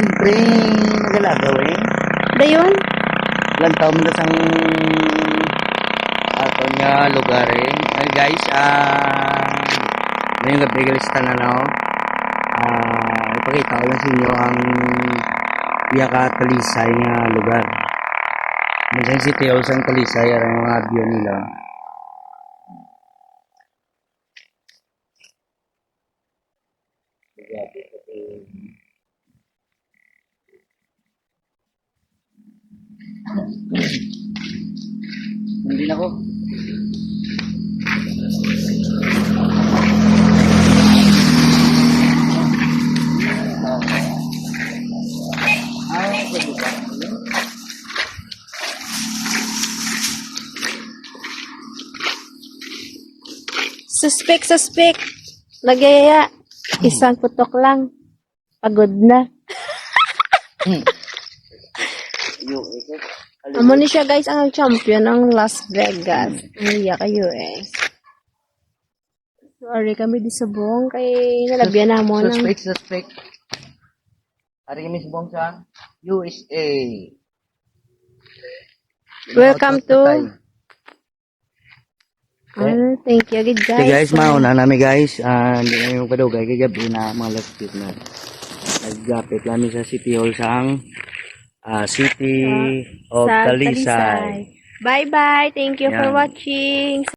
siyempre, nagalagaw eh. Dayon? Ilang taon na sang ato nga lugar eh. Ay guys, ah, ngayong gabi guys, tananaw. Ah, ipakita ko lang sa inyo ang Yaka Talisay nga lugar. Minsan si Teo sa Talisay, ang mga view nila. Hindi na ko. Ah, pwede ba? Suspect, suspect. Nagyayaya. Isang putok lang. Pagod na. Ito. Amo ni siya guys ang champion ng Las Vegas. Umiya kayo eh. Sorry kami di subong kay nalagyan na mo ng Suspect, suspect. Ari kami subong sa USA. Welcome to. Ah, thank you good guys. Okay guys, mauna namin guys. Ah, hindi na yung padugay kay gabi na mga last week na. Naggapit kami sa City Hall sang ah, City of Sa Talisay. Talisay. Bye bye. Thank you for Yan. watching.